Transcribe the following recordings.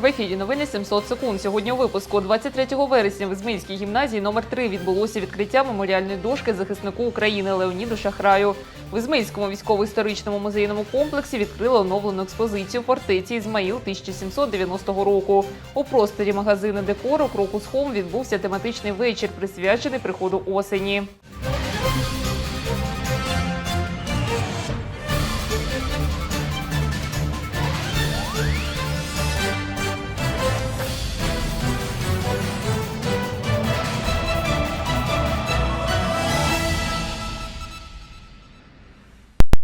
В ефірі новини 700 секунд. Сьогодні у випуску 23 вересня в Ізмаїльській гімназії номер 3 відбулося відкриття меморіальної дошки захиснику України Леоніду Шахраю. В Ізмаїльському військово-історичному музейному комплексі відкрили оновлену експозицію фортеці Ізмаїл 1790 року. У просторі магазину декору Крокус Хом відбувся тематичний вечір, присвячений приходу осені.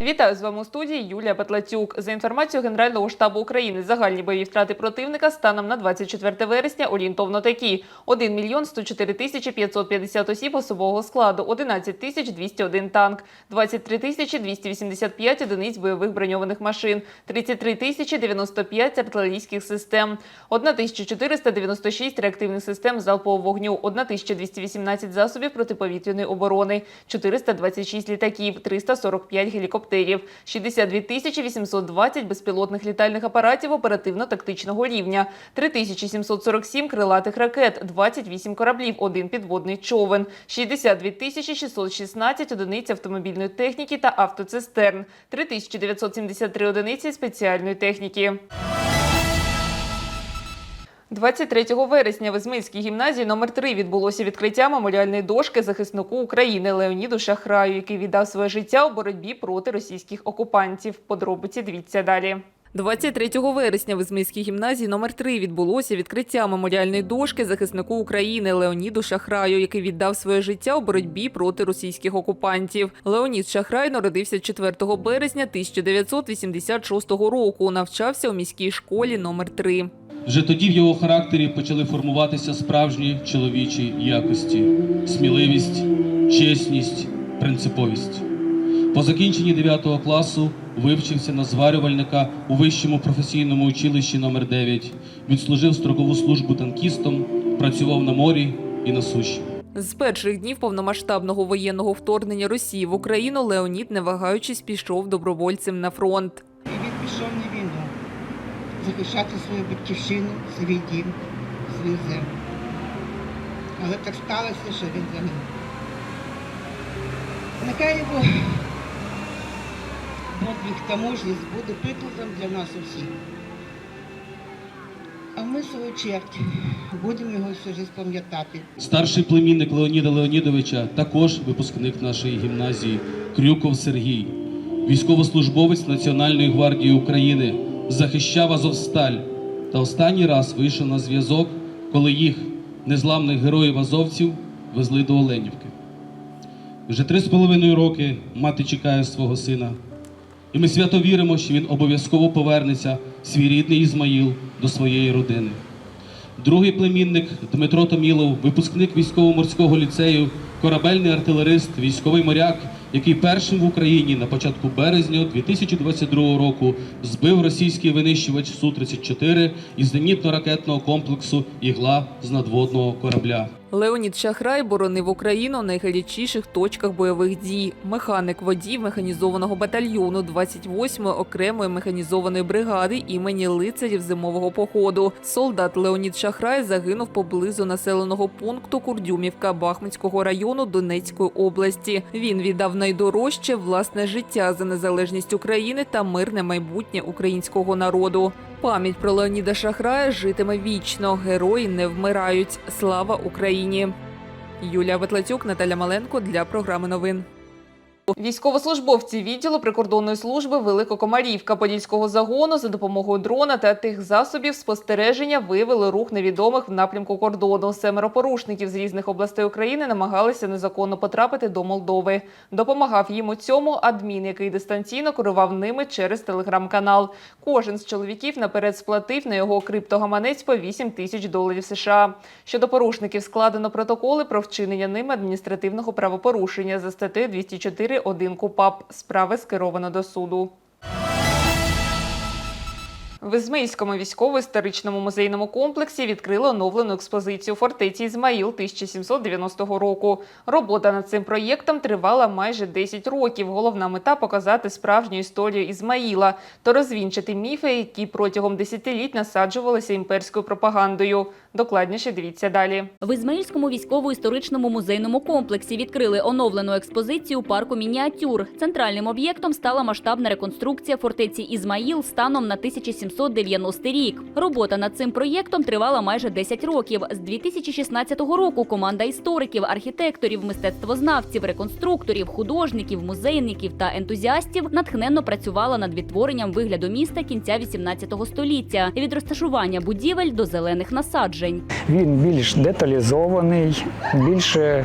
Вітаю з вами у студії Юлія Петлацюк. За інформацією Генерального штабу України, загальні бойові втрати противника станом на 24 вересня орієнтовно такі: 1 мільйон 104 тисячі 550 осіб особового складу, 11 тисяч 201 танк, 23 тисячі 285 одиниць бойових броньованих машин, 33 тисячі 95 артилерійських систем, 1496 реактивних систем залпового вогню, 1218 засобів протиповітряної оборони, 426 літаків, 345 гелікоптерів, 62 тисячі 820 безпілотних літальних апаратів оперативно-тактичного рівня, 3747 крилатих ракет, 28 кораблів, один підводний човен, 62 тисячі 616 одиниць автомобільної техніки та автоцистерн, 3973 одиниці спеціальної техніки. 23 вересня в Ізмаїльській гімназії номер 3 відбулося відкриття меморіальної дошки захиснику України Леоніду Шахраю, який віддав своє життя у боротьбі проти російських окупантів. Подробиці дивіться далі. 23 вересня в Ізмаїльській гімназії номер 3 відбулося відкриття меморіальної дошки захиснику України Леоніду Шахраю, який віддав своє життя у боротьбі проти російських окупантів. Леонід Шахрай народився 4 березня 1986 року. Навчався у міській школі номер 3 Вже тоді в його характері почали формуватися справжні чоловічі якості: сміливість, чесність, принциповість. По закінченні 9 класу вивчився на зварювальника у вищому професійному училищі номер 9 Відслужив строкову службу танкістом, працював на морі і на суші. З перших днів повномасштабного воєнного вторгнення Росії в Україну Леонід, не вагаючись, пішов добровольцем на фронт. І він пішов захищати свою батьківщину, свій дім, свою землю. Але так сталося, що він загинув. Нехай його подвиг та мужність буде прикладом для нас усіх. А ми, свою чергу, будемо його всю життя пам'ятати. Старший племінник Леоніда Леонідовича, також випускник нашої гімназії, Крюков Сергій, військовослужбовець Національної гвардії України, захищав Азовсталь та останній раз вийшов на зв'язок, коли їх, незламних героїв азовців, везли до Оленівки. Вже три з половиною роки мати чекає свого сина. І ми свято віримо, що він обов'язково повернеться свій рідний Ізмаїл до своєї родини. Другий племінник Дмитро Томілов, випускник військово-морського ліцею, корабельний артилерист, військовий моряк, який першим в Україні на початку березня 2022 року збив російський винищувач Су-34 із зенітно-ракетного комплексу Ігла з надводного корабля. Леонід Шахрай боронив Україну в найгарячіших точках бойових дій. Механик водій механізованого батальйону 28-ї окремої механізованої бригади імені лицарів зимового походу. Солдат Леонід Шахрай загинув поблизу населеного пункту Курдюмівка Бахмутського району Донецької області. Він віддав найдорожче власне життя за незалежність України та мирне майбутнє українського народу. Пам'ять про Леоніда Шахрая житиме вічно. Герої не вмирають. Слава Україні! Юлія Ветлацюк, Наталя Маленко для програми новин. Військовослужбовці відділу прикордонної служби Великокомарівка Подільського загону за допомогою дрона та тих засобів спостереження виявили рух невідомих в напрямку кордону. Семеро порушників з різних областей України намагалися незаконно потрапити до Молдови. Допомагав їм у цьому адмін, який дистанційно керував ними через телеграм-канал. Кожен з чоловіків наперед сплатив на його криптогаманець по 8 тисяч доларів США. Щодо порушників складено протоколи про вчинення ними адміністративного правопорушення за статтею 204 1 КУПАП. Справи скеровано до суду. В Ізмаїльському військово-історичному музейному комплексі відкрили оновлену експозицію фортеці Ізмаїл 1790 року. Робота над цим проєктом тривала майже 10 років. Головна мета показати справжню історію Ізмаїла та розвінчити міфи, які протягом десятиліть насаджувалися імперською пропагандою. Докладніше дивіться далі. В Ізмаїльському військово-історичному музейному комплексі відкрили оновлену експозицію парку мініатюр. Центральним об'єктом стала масштабна реконструкція фортеці Ізмаїл станом на 1790 рік. Робота над цим проєктом тривала майже 10 років. З 2016 року команда істориків, архітекторів, мистецтвознавців, реконструкторів, художників, музейників та ентузіастів натхненно працювала над відтворенням вигляду міста кінця 18 століття від розташування будівель до зелених насаджень. Він більш деталізований, більше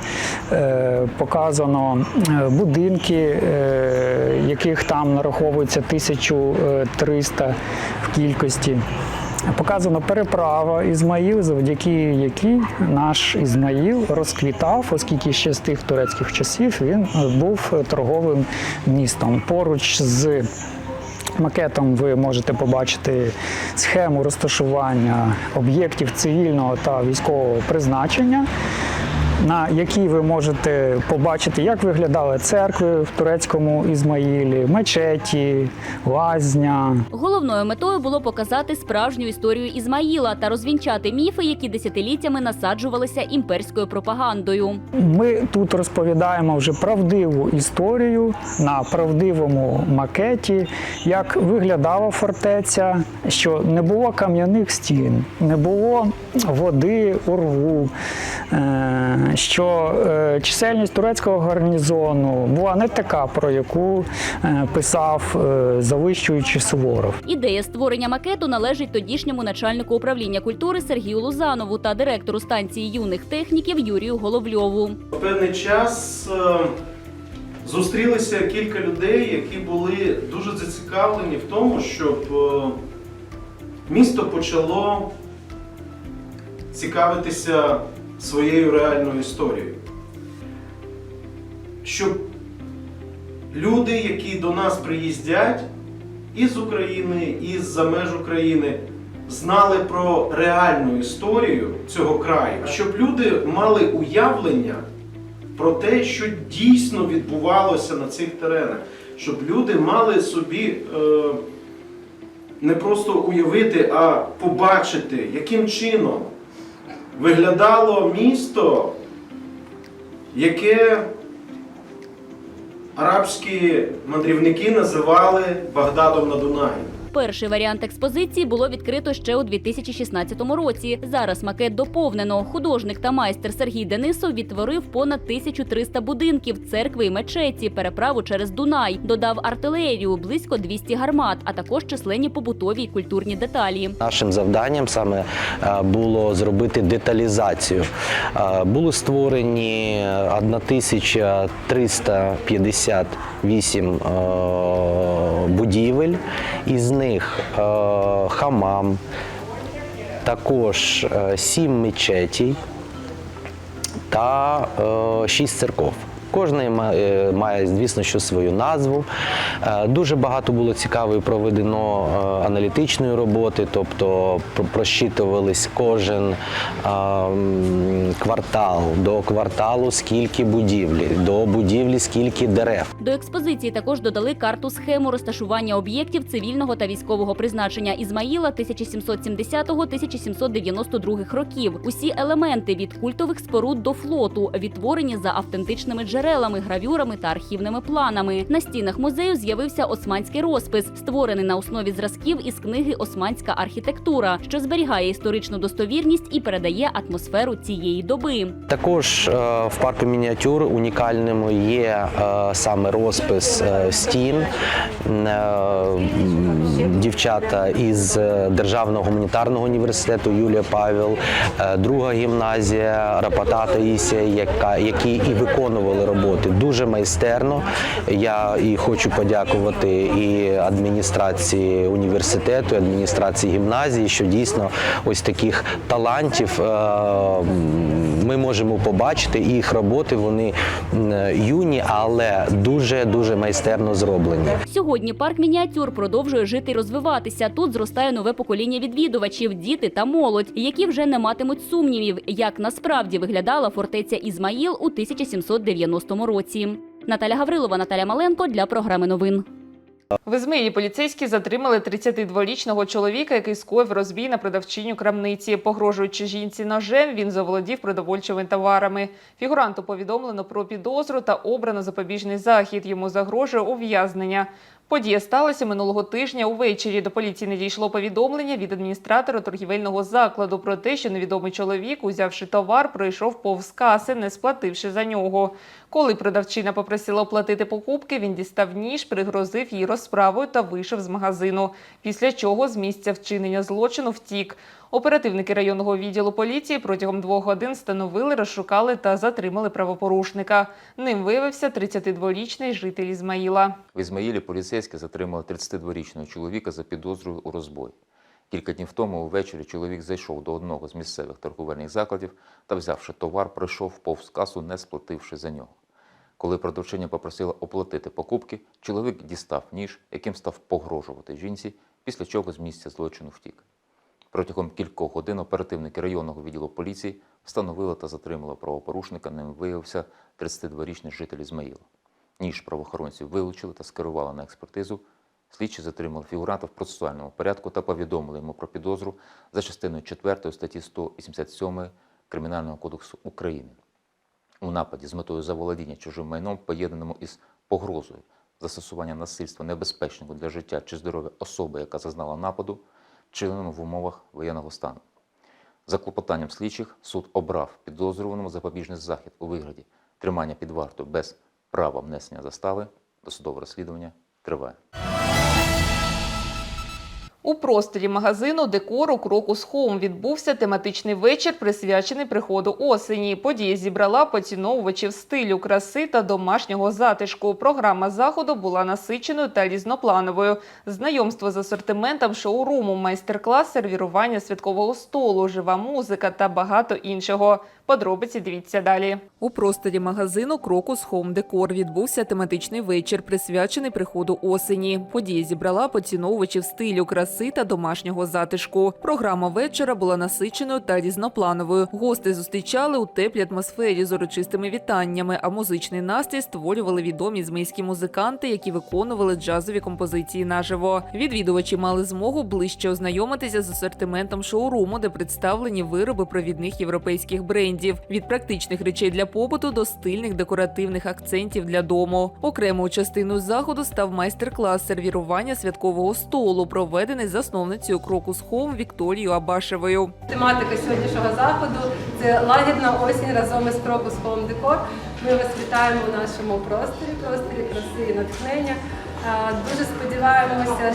е, показано е, будинки, е, яких там нараховується 1300 в кількості. Показано переправа Ізмаїл, завдяки якій наш Ізмаїл розквітав, оскільки ще з тих турецьких часів він е, був торговим містом. Поруч з Макетом ви можете побачити схему розташування об'єктів цивільного та військового призначення, на якій ви можете побачити, як виглядали церкви в турецькому Ізмаїлі, мечеті, лазня. Головною метою було показати справжню історію Ізмаїла та розвінчати міфи, які десятиліттями насаджувалися імперською пропагандою. Ми тут розповідаємо вже правдиву історію на правдивому макеті, як виглядала фортеця, що не було кам'яних стін, не було води у рву, е, що е, чисельність турецького гарнізону була не така, про яку е, писав е, завищуючи Суворов. Ідея створення макету належить тодішньому начальнику управління культури Сергію Лузанову та директору станції юних техніків Юрію Головльову. В певний час зустрілися кілька людей, які були дуже зацікавлені в тому, щоб місто почало цікавитися своєю реальною історією. Щоб люди, які до нас приїздять із України, із за меж України, знали про реальну історію цього краю, щоб люди мали уявлення про те, що дійсно відбувалося на цих теренах, щоб люди мали собі е, не просто уявити, а побачити, яким чином виглядало місто, яке арабські мандрівники називали Багдадом на Дунаї. Перший варіант експозиції було відкрито ще у 2016 році. Зараз макет доповнено. Художник та майстер Сергій Денисов відтворив понад 1300 будинків, церкви і мечеті, переправу через Дунай. Додав артилерію, близько 200 гармат, а також численні побутові й культурні деталі. Нашим завданням саме е, було зробити деталізацію. Е, Були створені 1358 е, будівель, із них е, хамам, також е, сім мечетій та е, шість церков. Кожна ма- е, має, звісно, що свою назву. Е, Дуже багато було цікавої проведено е, аналітичної роботи, тобто просчитувались кожен квартал, до кварталу скільки будівлі, до будівлі скільки дерев. До експозиції також додали карту схему розташування об'єктів цивільного та військового призначення Ізмаїла 1770-1792 років. Усі елементи від культових споруд до флоту відтворені за автентичними джерелами, гравюрами та архівними планами. На стінах музею з'явився османський розпис, створений на основі зразків із книги Османська архітектура, що зберігає історичну достовірність і передає атмосферу цієї доби. Також е, в парку мініатюр унікальним є е, саме розпис е, стін. Дівчата із Державного гуманітарного університету Юлія Павел, друга гімназія Рапата Таїсія, яка які і виконували роботи дуже майстерно. Я і хочу подякувати і адміністрації університету, і адміністрації гімназії, що дійсно ось таких талантів е, ми можемо побачити їх роботи. Вони юні, але дуже дуже майстерно зроблені. Сьогодні парк мініатюр продовжує жити і розвиватися. Тут зростає нове покоління відвідувачів, діти та молодь, які вже не матимуть сумнівів, як насправді виглядала фортеця Ізмаїл у 1790 році. Наталя Гаврилова, Наталя Маленко для програми новин. В Ізмаїлі поліцейські затримали 32-річного чоловіка, який скоїв розбій на продавчиню крамниці. Погрожуючи жінці ножем, він заволодів продовольчими товарами. Фігуранту повідомлено про підозру та обрано запобіжний захід. Йому загрожує ув'язнення. Подія сталася минулого тижня. Увечері до поліції надійшло повідомлення від адміністратора торгівельного закладу про те, що невідомий чоловік, узявши товар, пройшов повз каси, не сплативши за нього. Коли продавчина попросила оплатити покупки, він дістав ніж, пригрозив їй розправою та вийшов з магазину. Після чого з місця вчинення злочину втік. Оперативники районного відділу поліції протягом двох годин встановили, розшукали та затримали правопорушника. Ним виявився 32-річний житель Ізмаїла. В Ізмаїлі поліцейські затримали 32-річного чоловіка за підозрою у розбої. Кілька днів тому увечері чоловік зайшов до одного з місцевих торговельних закладів та, взявши товар, пройшов повз касу, не сплативши за нього. Коли продавчиня попросила оплатити покупки, чоловік дістав ніж, яким став погрожувати жінці, після чого з місця злочину втік. Протягом кількох годин оперативники районного відділу поліції встановили та затримали правопорушника. Ним виявився 32-річний житель Ізмаїла. Ніж правоохоронці вилучили та скерували на експертизу. Слідчі затримали фігуранта в процесуальному порядку та повідомили йому про підозру за частиною 4 статті 187 Кримінального кодексу України у нападі з метою заволодіння чужим майном, поєднаному із погрозою застосування насильства небезпечного для життя чи здоров'я особи, яка зазнала нападу, вчиненому в умовах воєнного стану. За клопотанням слідчих суд обрав підозрюваному запобіжний захід у вигляді тримання під вартою без права внесення застави. Досудове розслідування триває. У просторі магазину декору Крокус Хоум відбувся тематичний вечір, присвячений приходу осені. Подія зібрала поціновувачів стилю, краси та домашнього затишку. Програма заходу була насиченою та різноплановою. Знайомство з асортиментом шоуруму, майстер-клас, сервірування святкового столу, жива музика та багато іншого. Подробиці дивіться далі. У просторі магазину Крокус Home Decor відбувся тематичний вечір, присвячений приходу осені. Подія зібрала поціновувачів стилю, краси та домашнього затишку. Програма вечора була насиченою та різноплановою. Гости зустрічали у теплій атмосфері з урочистими вітаннями, а музичний настрій створювали відомі змейські музиканти, які виконували джазові композиції наживо. Відвідувачі мали змогу ближче ознайомитися з асортиментом шоуруму, де представлені вироби провідних європейських брендів від практичних речей для побуту до стильних декоративних акцентів для дому. Окремою частиною заходу став майстер-клас сервірування святкового столу, проведений засновницею Крокус Хоум Вікторією Абашевою. Тематика сьогоднішнього заходу це лагідна осінь разом із Крокус Home Decor. Ми вас вітаємо у нашому просторі, просторі краси і натхнення. Дуже сподіваємося,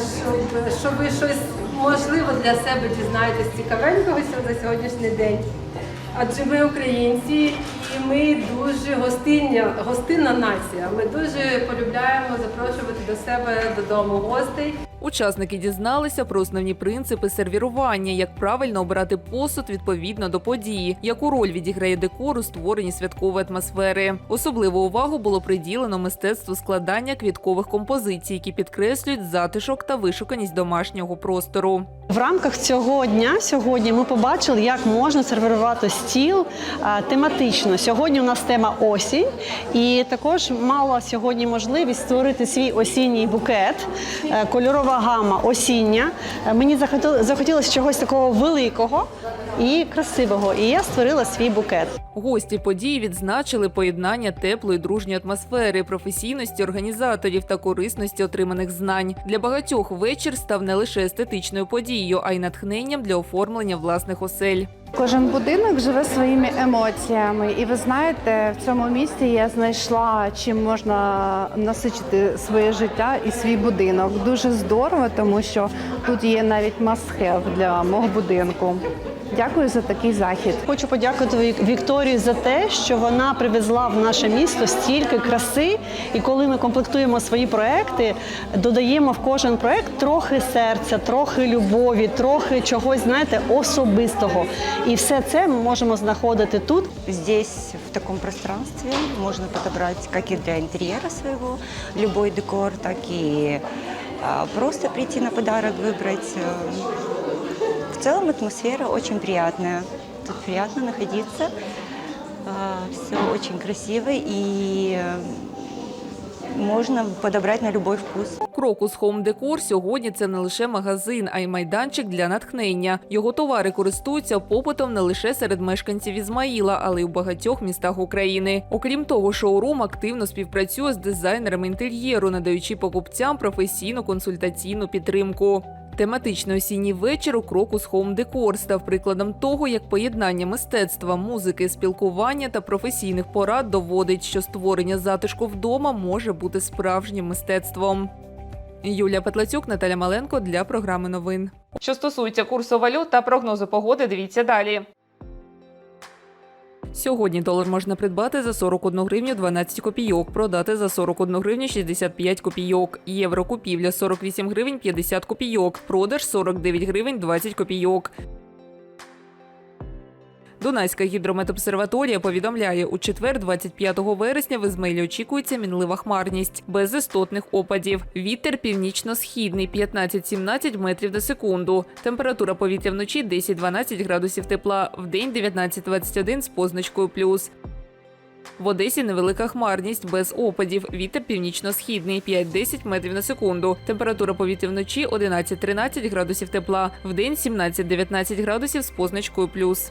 що ви щось можливо для себе дізнаєтесь цікавенького за сьогоднішній день. Адже ми українці і ми дуже гостиння, гостинна нація. Ми дуже полюбляємо запрошувати до себе додому гостей. Учасники дізналися про основні принципи сервірування, як правильно обирати посуд відповідно до події, яку роль відіграє декор у створенні святкової атмосфери. Особливу увагу було приділено мистецтву складання квіткових композицій, які підкреслюють затишок та вишуканість домашнього простору. В рамках цього дня сьогодні ми побачили, як можна сервірувати стіл а, тематично. Сьогодні у нас тема осінь, і також мала сьогодні можливість створити свій осінній букет, е, кольорова гама осіння. Е, Мені захотілося чогось такого великого і красивого. І я створила свій букет. Гості події відзначили поєднання теплої дружньої атмосфери, професійності організаторів та корисності отриманих знань. Для багатьох вечір став не лише естетичною подією, а й натхненням для оформлення власних осель. Кожен будинок живе своїми емоціями, і ви знаєте, в цьому місті я знайшла чим можна насичити своє життя і свій будинок. Дуже здорово, тому що тут є навіть must-have для мого будинку. Дякую за такий захід. Хочу подякувати Вікторії за те, що вона привезла в наше місто стільки краси. І коли ми комплектуємо свої проекти, додаємо в кожен проект трохи серця, трохи любові, трохи чогось, знаєте, особистого. І все це ми можемо знаходити тут. Здесь, в таком пространстве, можно подобрать как и для интерьера своего любой декор, так а, просто прийти на подарок выбрать. Целом атмосфера очень приятная. Тут приятно находиться. Все очень красиво и э, можно подобрать на любой вкус. Крокус Home Decor сьогодні це не лише магазин, а й майданчик для натхнення. Його товари користуються попитом не лише серед мешканців Ізмаїла, але й у багатьох містах України. Окрім того, шоурум активно співпрацює з дизайнерами інтер'єру, надаючи покупцям професійну консультаційну підтримку. Тематичний осінній вечір у Крокус Home Decor став прикладом того, як поєднання мистецтва, музики, спілкування та професійних порад доводить, що створення затишку вдома може бути справжнім мистецтвом. Юлія Петлацюк, Наталя Маленко для програми новин. Що стосується курсу валют та прогнозу погоди, дивіться далі. Сьогодні долар можна придбати за 41 гривню 12 копійок, продати за 41 гривню 65 копійок. Євро купівля 48 гривень 50 копійок, продаж 49 гривень 20 копійок. Дунайська гідрометобсерваторія повідомляє, у четвер, 25 вересня, в Ізмаїлі очікується мінлива хмарність, без істотних опадів. Вітер північно-східний 15-17 метрів на секунду. Температура повітря вночі 10-12 градусів тепла, вдень 19-21 з позначкою плюс. В Одесі невелика хмарність без опадів. Вітер північно-східний 5-10 метрів на секунду. Температура повітря вночі 11-13 градусів тепла, вдень 17-19 градусів з позначкою плюс.